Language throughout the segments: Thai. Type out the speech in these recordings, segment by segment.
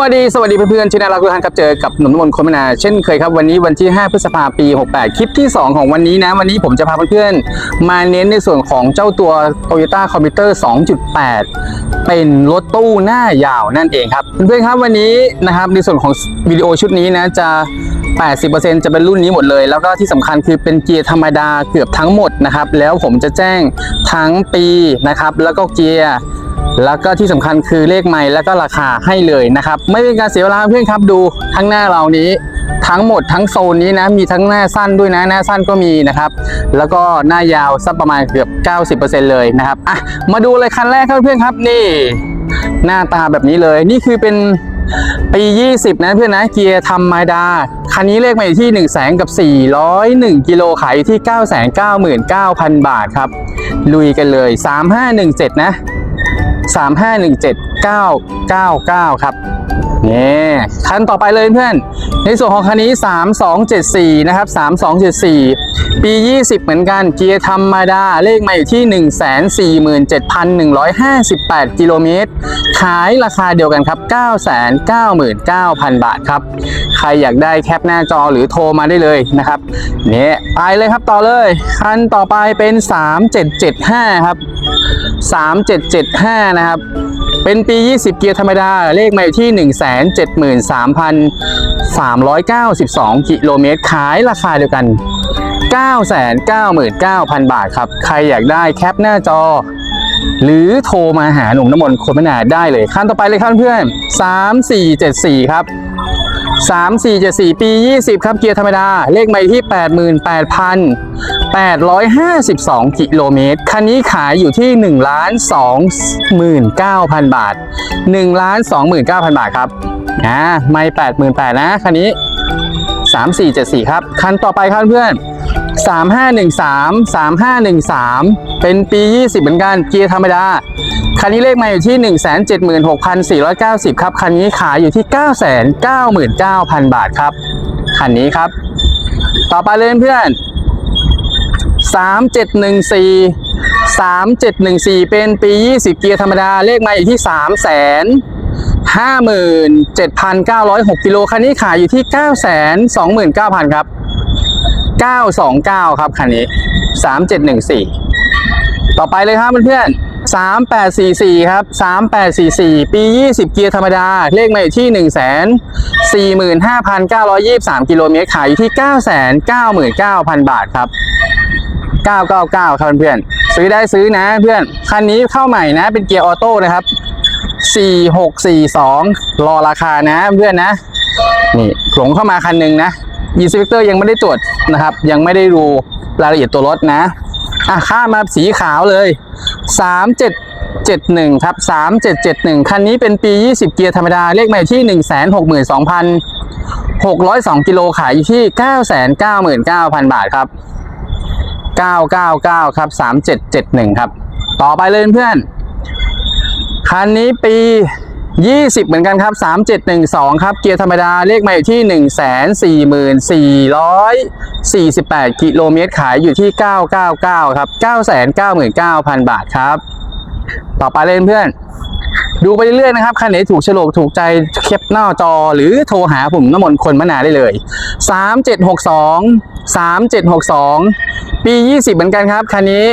วัสดีสวัสดีเพื่อนๆชินารักทุกท่านครับเจอกับหนุ่มน้ำมนต์คนมนาเช่นเคยครับวันนี้วันที่ 5 พฤษภาปี 68 คลิปที่ 2 ของวันนี้นะ วันนี้ผมจะพาเพื่อนๆมาเน้นในส่วนของเจ้าตัว Toyota Commuter 2.8 เป็นรถตู้หน้ายาวนั่นเองครับเพื่อนๆครับวันนี้นะครับในส่วนของวิดีโอชุดนี้นะจะ 80%จะเป็นรุ่นนี้หมดเลย แล้วก็ที่สำคัญคือเป็นเกียร์ธรรมดาเกือบทั้งหมดนะครับ แล้วผมจะแจ้งทั้งปีนะครับ แล้วก็เกียร์แล้วก็ที่สำคัญคือเลขไมล์แล้วก็ราคาให้เลยนะครับ ไม่เป็นการเสียเวลาเพื่อนครับดูทั้งหน้าเรานี้ ทั้งหมดทั้งโซนนี้นะมีทั้งหน้าสั้นด้วยนะหน้าสั้นก็มีนะครับ แล้วก็หน้ายาวสักประมาณเกือบ 90%เลยนะครับอะมาดูเลยคันแรกครับเพื่อนครับนี่ หน้าตาแบบนี้เลยนี่คือเป็นปี 20 นะเพื่อนนะเกียร์ธรรมดา คันนี้เลขมาอยู่ที่ 1 0 0 0 0แสนกับ 401 กิโลขายอยู่ที่ 999,000 บาทครับ ลุยกันเลย 3517 นะ 3517999 ครับเนี่คันต่อไปเลยเพื่อน ในส่วนของคันนี้ 3274 นะครับ 3274 ปี 20 เหมือนกัน เกียร์ธรรมดา เลขมาอยู่ที่ 147,158 กิโลเมตร ขายราคาเดียวกันครับ 999,000 บาทครับ ใครอยากได้แคปหน้าจอหรือโทรมาได้เลยนะครับ เนี่ไปเลยครับต่อเลย คันต่อไปเป็น 3775 ครับ 3775 นะครับ เป็นปี 20 เกียร์ธรรมดา เลขมาอยู่ที่ 173,392 กิโลเมตร ขายราคาเดียวกัน 999,000 บาทครับ ใครอยากได้แคปหน้าจอ หรือโทรมาหาหนุ่มน้ำมนต์คนมนาได้เลยขั้นต่อไปเลยครับเพื่อน 3474 ครับ3474 ปี 20 ครับ เกียร์ธรรมดา เลขใหม่ที่ 88,000 852 กิโลเมตร คันนี้ขายอยู่ที่ 1 29,000 บาท 1 29,000 บาทครับนะไม่88,000นะคันนี้ 3474 ครับ คันต่อไปครับเพื่อน 3513 3513 เป็นปี 20 เหมือนกัน เกียร์ธรรมดา คันนี้เลขมาอยู่ที่ 176,490 ครับ คันนี้ขายอยู่ที่ 999,000 บาทครับ คันนี้ครับ ต่อไปเลยเพื่อน 3714 3714 เป็นปี 20 เกียร์ธรรมดา เลขมาอยู่ที่3 0 0 0 57,906กิโลคันนี้ขายอยู่ที่ 929,000 ครับ 929 ครับคันนี้ 3714 ต่อไปเลยครับเพื่อนๆ3844 ครับ 3844 ปี 20 เกียร์ธรรมดา เลขมาอยู่ที่ 1 4 5 9 2 3 กิโลเมตร ขายอยู่ที่ 999,000 บาทครับ 999 ครับเพื่อนๆซื้อได้ซื้อนะเพื่อนคันนี้เข้าใหม่นะเป็นเกียร์ออโต้นะครับ4642 รอราคานะเพื่อนนะ นี่หลงเข้ามาคันหนึ่งนะยีสเปกเตอร์ยังไม่ได้ตรวจนะครับ ยังไม่ได้ดูรายละเอียดตัวรถนะอะข้ามาสีขาวเลย 3771 ครับ 3771 คันนี้เป็นปี 20 เกียร์ธรรมดา เลขใหมายที่ 162,602 กิโลขายอยู่ที่ 999,000 บาทครับ 999 ครับ 3771 ครับ ต่อไปเลยเพื่อนคันนี้ปี 20 เหมือนกันครับ 3712 ครับ เกียร์ธรรมดาเลขมาอยู่ที่ 144,448 กิโลเมตรขายอยู่ที่ 999 ครับ 999,000 บาทครับ ต่อไปเลยเพื่อน ดูไปเรื่อยๆนะครับคันไหนถูกโฉลกถูกใจเก็บหน้าจอหรือโทรหาผมน้ำมนต์คนมะนาได้เลย 3762 3762 ปี 20 เหมือนกันครับคันนี้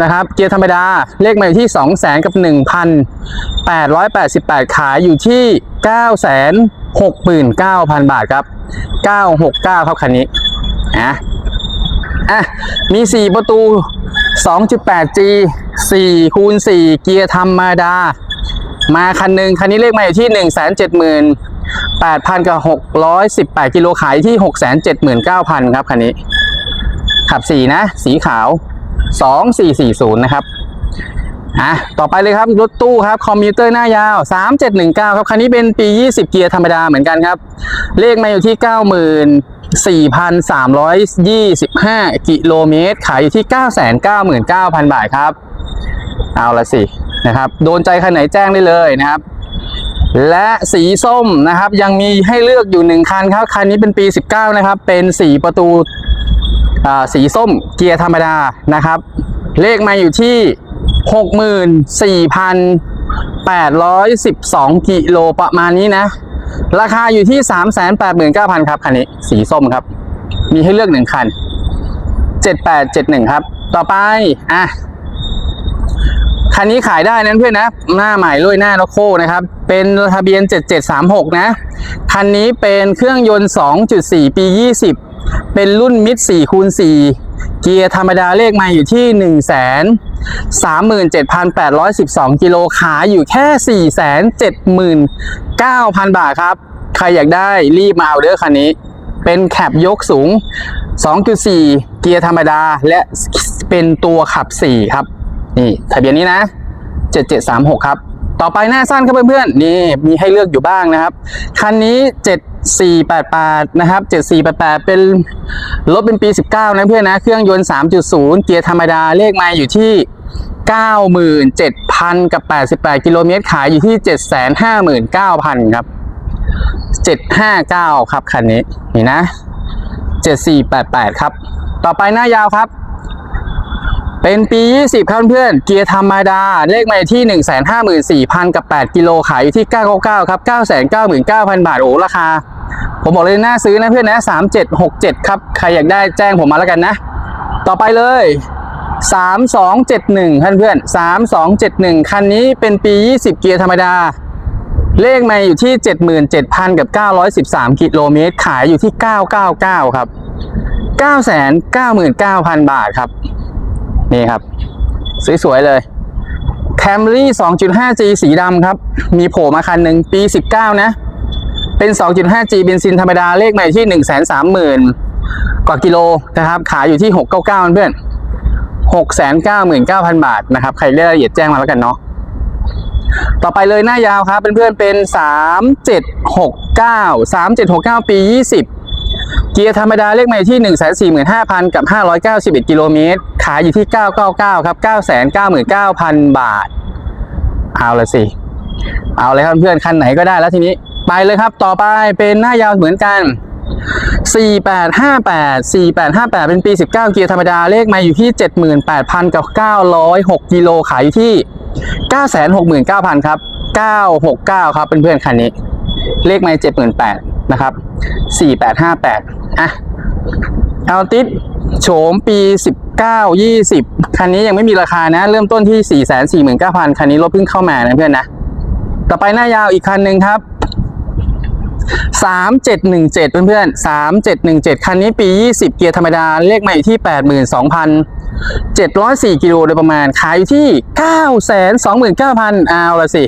นะครับเกียร์ธรรมดาเลขมาอยู่ที่ 2 0 0 0 0 0กับ 1,888 ขายอยู่ที่ 969,000 บาทครับ 969 ครับคันนี้นะอะมี 4 ประตู 2.8G 4คูณ4เกียร์ธรรมดา มาคันหนึ่งคันนี้เลขมาอยู่ที่ 1 7 8 0 0 8,000กับ618กิโลขายที่ 679,000 ครับคันนี้ ขับ 4 นะ สีขาว 2440 นะครับอะต่อไปเลยครับ รถตู้ครับ คอมพิวเตอร์หน้ายาว 3719 ครับ คันนี้เป็นปี 20 เกียร์ธรรมดาเหมือนกันครับ เลขมาอยู่ที่ 94,325 กิโลเมตร ขายอยู่ที่ 999,000 บาทครับ เอาละสิ นะครับ โดนใจคันไหนแจ้งได้เลยนะครับ และสีส้มนะครับ ยังมีให้เลือกอยู่หนึ่งคันครับคันนี้เป็นปี 19 นะครับ เป็นสีประตูสีส้มเกียร์ธรรมดานะครับ เลขมาอยู่ที่ 64,812 กิโลประมาณนี้นะ ราคาอยู่ที่ 389,000 ครับคันนี้สีส้มครับ มีให้เลือกหนึ่งคัน 7871 ครับ ต่อไป อะ คันนี้ขายได้นั้นเพื่อนนะ หน้าใหม่ลุยหน้าโลโก้นะครับ เป็นทะเบียน 7736 นะ คันนี้เป็นเครื่องยนต์ 2.4 ปี 20 เป็นรุ่นมิด4คูณ4เกียร์ธรรมดาเลขมาอยู่ที่1 3 7 8 1 2 กิโลขายอยู่แค่ 4 7 9,000 บาทครับ ใครอยากได้รีบมาเอาเด้อคันนี้ เป็นแคปยกสูง 2.4 เกียร์ธรรมดา และเป็นตัวขับ 4 ครับ นี่ทะเบียนนี้นะ 7736 ครับ ต่อไปหน้าสั้นครับเพื่อนๆ นี่มีให้เลือกอยู่บ้างนะครับ คันนี้ 7488 นะครับ 7488 เป็นรถเป็นปี 19 นะเพื่อนนะ เครื่องยนต์ 3.0 เกียร์ธรรมดา เลขไมาอยู่ที่97,000 กับ 88 กิโลเมตร ขายอยู่ที่ 759,000 ครับ 759 ครับ คันนี้ นี่นะ 7488 ครับ ต่อไปหน้ายาวครับ เป็นปี 20 ครับเพื่อน เกียร์ธรรมดา เลขหมายที่ 154,000 กับ 8 กิโลขายอยู่ที่ 999 ครับ 999,000 บาท โอ้ ราคา ผมบอกเลยน่าซื้อนะเพื่อนนะ 3767 ครับ ใครอยากได้แจ้งผมมาแล้วกันนะ ต่อไปเลย 3271 ท่านเพื่อน 3271 คันนี้เป็นปี 20 เกียร์ธรรมดา เลขมาอยู่ที่ 77,000 กับ 913 กิโลเมตร ขายอยู่ที่ 999 ครับ 999,000 บาทครับ นี่ครับ สวยๆเลย Camry 2.5G สีดำครับ มีโผล่มาคันหนึ่งปี 19 นะ เป็น 2.5G เบนซินธรรมดาเลขใหม่ที่ 130,000 กว่ากิโลนะครับ ขายอยู่ที่ 699เพื่อน699,000 บาทนะครับ ใครได้รายละเอียดแจ้งมาแล้วกันเนาะต่อไปเลยหน้ายาวครับเพื่อนๆเป็น 3769 3769 ปี 20 เกียร์ธรรมดาเลขหมายที่ 145,000 กับ 591 กิโลเมตร ขายอยู่ที่ 999 ครับ 999,000 บาท เอาละสิ เอาเลยครับเพื่อนคันไหนก็ได้แล้วทีนี้ ไปเลยครับต่อไปเป็นหน้ายาวเหมือนกัน 4858 4858 เป็นปี 19 เกียร์ธรรมดาเลขมาอยู่ที่ 78,000 กับ 906 กิโลขายอยู่ที่ 969,000 ครับ 969 ครับเเพื่อนๆคันนี้ เลขไม่78,000 นะครับ 4858 อะเอาติดโฉมปี 19 20 คันนี้ยังไม่มีราคานะ เริ่มต้นที่ 449,000 คันนี้รถเพิ่งเข้ามานะเพื่อนนะ ต่อไปหน้ายาวอีกคันหนึ่งครับ 3717 เพื่อนๆ 3717 คันนี้ปี 20 เกียร์ธรรมดา เลขใหม่ที่ 82,704 กิโลโดยประมาณ ขายอยู่ที่ 929,000 เอาละสิ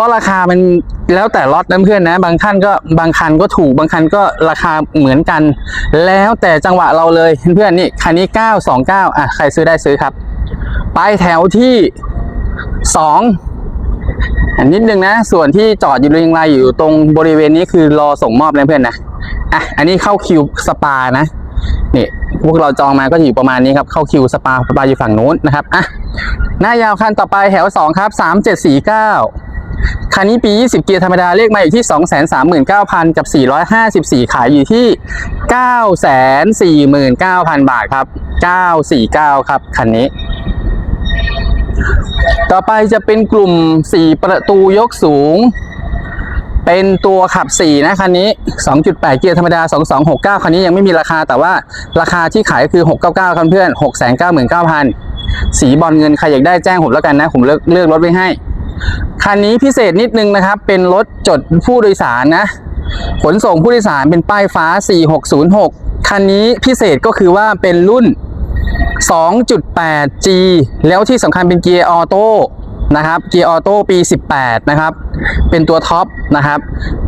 ราะราคามันแล้วแต่ล็อตนะเพื่อนนะ บางท่านก็บางคันก็ถูกบางคันก็ราคาเหมือนกัน แล้วแต่จังหวะเราเลยเพื่อนๆนี่คันนี้ 929อะใครซื้อได้ซื้อครับ ไปแถวที่ 2อันนิดนึงนะ ส่วนที่จอดอยู่เรียงรายอยู่ตรงบริเวณนี้คือรอส่งมอบนะเพื่อนนะอะอันนี้เข้าคิวสปานะนี่พวกเราจองมาก็อยู่ประมาณนี้ครับ เข้าคิวสปาสปาอยู่ฝั่งนู้นนะครับอะหน้ายาวคันต่อไปแถว2ครับ3749 คันนี้ปี 20 เกียร์ธรรมดาเลขมาอยู่ที่ 239,000 กับ 454 ขายอยู่ที่ 949,000 บาทครับ 949 ครับ คันนี้ ต่อไปจะเป็นกลุ่ม 4 ประตูยกสูง เป็นตัวขับ 4 นะคันนี้ 2.8 เกียร์ธรรมดา 2269 คันนี้ยังไม่มีราคาแต่ว่าราคาที่ขายก็คือ 699ครับเพื่อน 699,000 สีบอลเงินใครอยากได้แจ้งผมแล้วกันนะ ผมเลือกเลือกรถไว้ให้ คันนี้พิเศษนิดนึงนะครับ เป็นรถจดผู้โดยสารนะ ขนส่งผู้โดยสารเป็นป้ายฟ้า 4606 คันนี้พิเศษก็คือว่าเป็นรุ่น 2.8G แล้วที่สำคัญเป็นเกียร์ออโต้นะครับเกียร์ออโต้ปี 18 นะครับ เป็นตัวท็อปนะครับ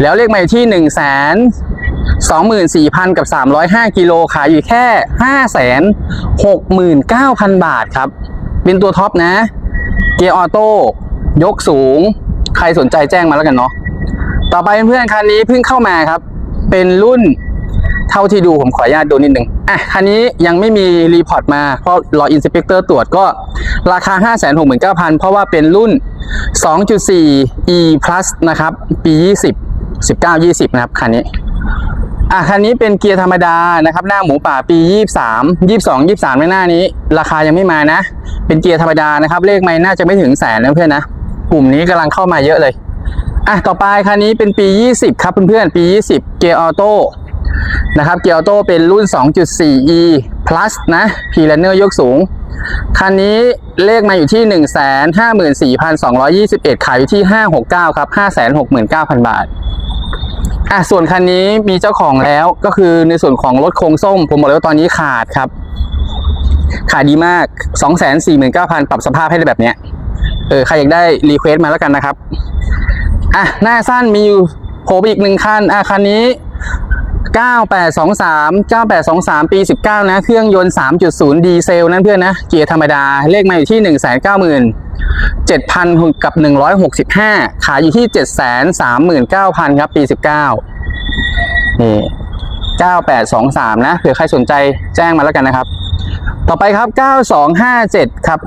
แล้วเลขใหม่ที่1 2 4 0 0 0 กับ 305 กิโลขายอยู่แค่ 569,000 บาทครับ เป็นตัวท็อปนะ เกียร์ออโต้ ยกสูง ใครสนใจแจ้งมาแล้วกันเนาะต่อไปเพื่อนๆคันนี้เพิ่งเข้ามาครับ เป็นรุ่นเท่าที่ดูผมขออนุญาตดูนิดหนึ่งอะคันนี้ยังไม่มีรีพอร์ตมาเพราะรออินสเปกเตอร์ตรวจก็ราคา 569,000 เพราะว่าเป็นรุ่น 2.4 e plus นะครับ ปี 20 19 20 นะครับคันนี้อะคันนี้เป็นเกียร์ธรรมดานะครับ หน้าหมูป่าปี 23 22 23 ในหน้านี้ ราคายังไม่มานะ เป็นเกียร์ธรรมดานะครับ เลขไม่น่าจะไม่ถึงแสนนะเพื่อนนะ กลุ่มนี้กำลังเข้ามาเยอะเลย อะต่อไปคันนี้เป็นปี 20 ครับเพื่อนๆปี 20 เกียร์ออโต้นะครับเกียร์ออโต้เป็นรุ่น 2.4e plus นะ p l a n n e r ยกสูง คันนี้เลขมาอยู่ที่ 154,221 ขายอยู่ที่ 569 ครับ 569,000 บาทอะส่วนคันนี้มีเจ้าของแล้วก็คือในส่วนของรถโครงส้ม ผมบอกเลยว่าตอนนี้ขาดครับ ขายดีมาก 249,000 ปรับสภาพให้ได้แบบเนี้ย เออใครอยากได้รีเควสต์มาแล้วกันนะครับอะหน้าสั้นมีอยู่โผล่ไปอีกหนึ่งคันอะคันนี้ 9823 9823 ปี 19 นะ เครื่องยนต์ 3.0 ดีเซลนั่นเพื่อนนะ เกียร์ธรรมดา เลขมาอยู่ที่ 190,000 7,000 กับ 165 ขายอยู่ที่ 739,000 ครับ ปี 19 นี่ 9823 นะเผื่อใครสนใจแจ้งมาแล้วกันนะครับ ต่อไปครับ 9257 ครับ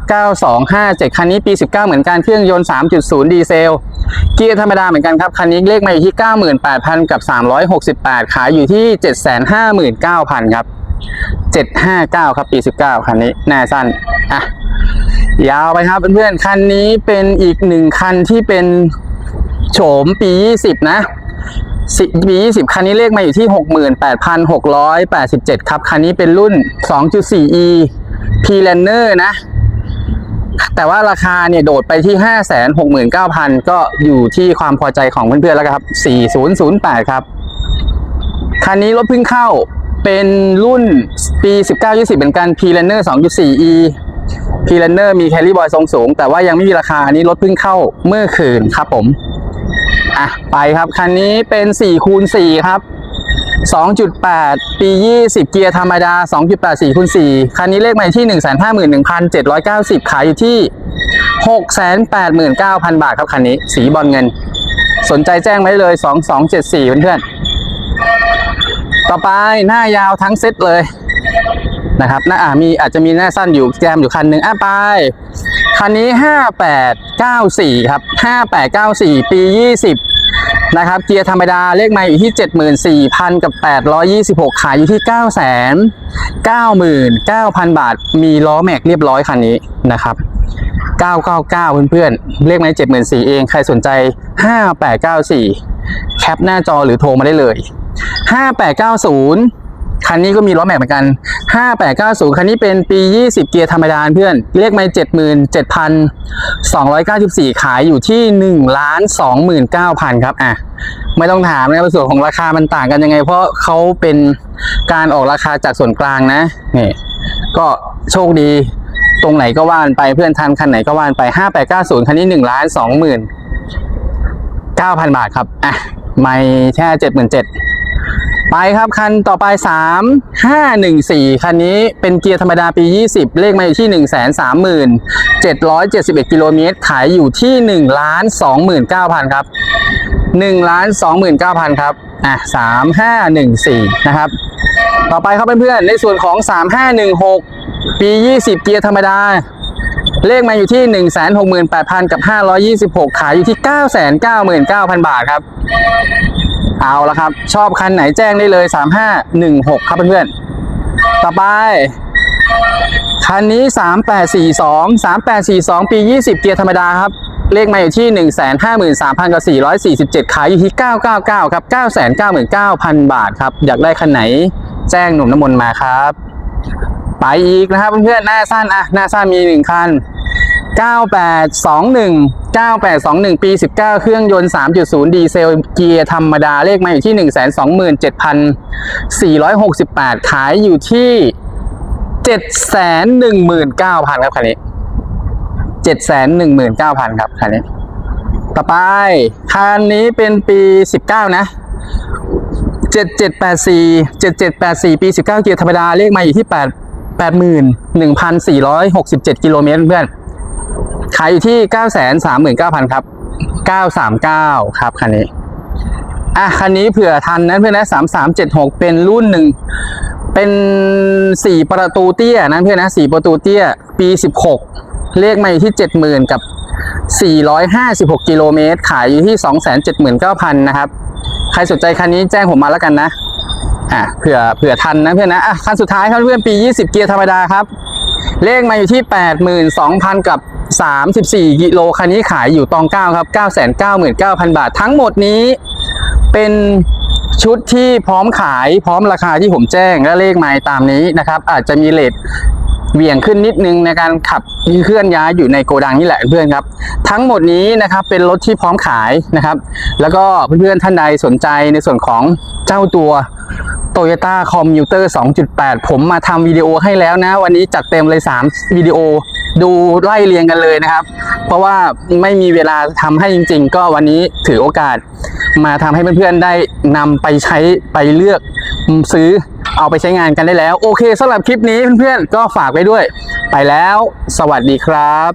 9257 คันนี้ปี 19 เหมือนกันเครื่องยนต์ 3.0 ดีเซล เกียร์ธรรมดาเหมือนกันครับ คันนี้เลขมาอยู่ที่ 98,000 กับ 368 ขายอยู่ที่ 759,000 ครับ 759 ครับปี 19 คันนี้หน้าสั้น อะ ยาวไปครับเพื่อนๆ คันนี้เป็นอีกหนึ่งคันที่เป็นโฉมปี 20 นะ 20 คันนี้เลขมาอยู่ที่ 68,687 ครับ คันนี้เป็นรุ่น 2.4e p l a n n e r นะ แต่ว่าราคาเนี่ยโดดไปที่ 569,000 ก็อยู่ที่ความพอใจของเพื่อนๆแล้วครับ 4008 ครับ คันนี้รถเพิ่งเข้าเป็นรุ่นปี 19-20เหมือนกัน p l a n n e r 2.4e p l a n n e r มีแคลรี่บอยทรงสูง แต่ว่ายังไม่มีราคาอันนี้รถเพิ่งเข้าเมื่อคืนครับผม อะไปครับ คันนี้เป็น4คูณ4ครับ 2.8 ปี 20 เกียร์ธรรมดา 2.8 4คูณ4คันนี้เลขหมายที่ 151,790 ขายอยู่ที่ 689,000 บาทครับคันนี้ สีบอลเงิน สนใจแจ้งไว้เลย 2274 เพื่อนๆ ต่อไปหน้ายาวทั้งเซตเลย นะครับน้าอ่ามีอาจจะมีหน้าสั้นอยู่แจมอยู่คันหนึ่งอะไป คันนี้ 5894 ครับ 5894 ปี 20 นะครับ เกียร์ธรรมดาเลขไมาอยู่ที่ 74,000 กับ 826 ขายอยู่ที่ 999,000 บาท มีล้อแม็กเรียบร้อยคันนี้นะครับ999 เพื่อนๆ เลขไม้74,000 เอง ใครสนใจ 5894 แคปหน้าจอหรือโทรมาได้เลย 5890 คันนี้ก็มีล้อแม็กเหมือนกัน 5890 คันนี้เป็นปี 20 เกียร์ธรรมดาเพื่อนเลขไม่77,294 ขายอยู่ที่1ล้าน29,000 ครับ อะ ไม่ต้องถามนะครับส่วนของราคามันต่างกันยังไง เพราะเขาเป็นการออกราคาจากส่วนกลางนะ นี่ ก็โชคดีตรงไหนก็ว่านไปเพื่อนทันคันไหนก็ว่านไป 5890 คันนี้ 1,209,000 บาทครับ อะ ไม่แค่ 77,000 ไปครับคันต่อไป 3 5 1 4 คันนี้เป็นเกียร์ธรรมดาปี 20 เลขมาอยู่ที่ 1 3 7 7 1 กิโลเมตร ขายอยู่ที่1ล้าน29,000 ครับ1ล้าน29,000 ครับ อะ 3 5 1 4 นะครับ ต่อไปครับเพื่อนๆ ในส่วนของ 3516 ปี 20 เกียร์ธรรมดาเลขมาอยู่ที่ 168,000 กับ 526 ขายอยู่ที่ 999,000 บาทครับ เอาละครับ ชอบคันไหนแจ้งได้เลย 3516 ครับเพื่อนๆ ต่อไป คันนี้ 3842 3842 ปี 20 เกียร์ธรรมดาครับ เลขมาอยู่ที่ 153,000กับ447 ขายอยู่ที่ 999 ครับ 999,000 บาทครับ อยากได้คันไหนแจ้งหนุ่มน้ำมนต์มาครับ ไปอีกนะครับเพื่อนๆ หน้าสั้นอะหน้าสั้นมีหนึ่งคัน 9821 9821 ปี 19 เครื่องยนต์ 3.0 ดีเซล เกียร์ธรรมดา เลขมาอยู่ที่ 127,468 ขายอยู่ที่ 719,000 ครับคันนี้ 719,000 ครับคันนี้ ต่อไป คันนี้เป็นปี 19 นะ 7784 7784 ปี 19 เกียร์ธรรมดา เลขมาอยู่ที่ 8 81,467 กิโลเมตรเพื่อน ขายอยู่ที่ 939,000 ครับ 939 ครับคันนี้อะคันนี้เผื่อทันนะเพื่อนนะ3376เจ็ดหกเป็นรุ่นหนึ่งเป็น4ประตูเตี้ยนะเพื่อนนะ4ประตูเตี้ย ปี16เลขมาอยู่ที่70,000กับ456กิโลเมตร ขายอยู่ที่279,000นเก้าพันนะครับ ใครสนใจคันนี้แจ้งผมมาแล้วกันนะอะเผื่อเผื่อทันนะเพื่อนนะอะคันสุดท้ายครับเพื่อนปี20เกียร์ธรรมดาครับ เลขมาอยู่ที่ 82,000 กับ 34 กิโลคันนี้ขายอยู่ตอง9ครับ 999,000 บาท ทั้งหมดนี้เป็นชุดที่พร้อมขายพร้อมราคาที่ผมแจ้งและเลขไมล์ตามนี้นะครับ อาจจะมีเลทเวี่ยงขึ้นนิดนึงในการขับเคลื่อนย้ายอยู่ในโกดังนี่แหละเพื่อนครับ ทั้งหมดนี้นะครับเป็นรถที่พร้อมขายนะครับ แล้วก็เพื่อนๆท่านใดสนใจในส่วนของเจ้าตัว Toyota Commuter 2.8 ผมมาทำวิดีโอให้แล้วนะ วันนี้จัดเต็มเลย 3 วิดีโอดูไล่เรียงกันเลยนะครับ เพราะว่าไม่มีเวลาทำให้จริง ๆ ก็วันนี้ถือโอกาสมาทำให้เพื่อนๆได้นำไปใช้ไปเลือกซื้อเอาไปใช้งานกันได้แล้ว โอเคสำหรับคลิปนี้เพื่อนๆก็ฝากไว้ด้วย ไปแล้ว สวัสดีครับ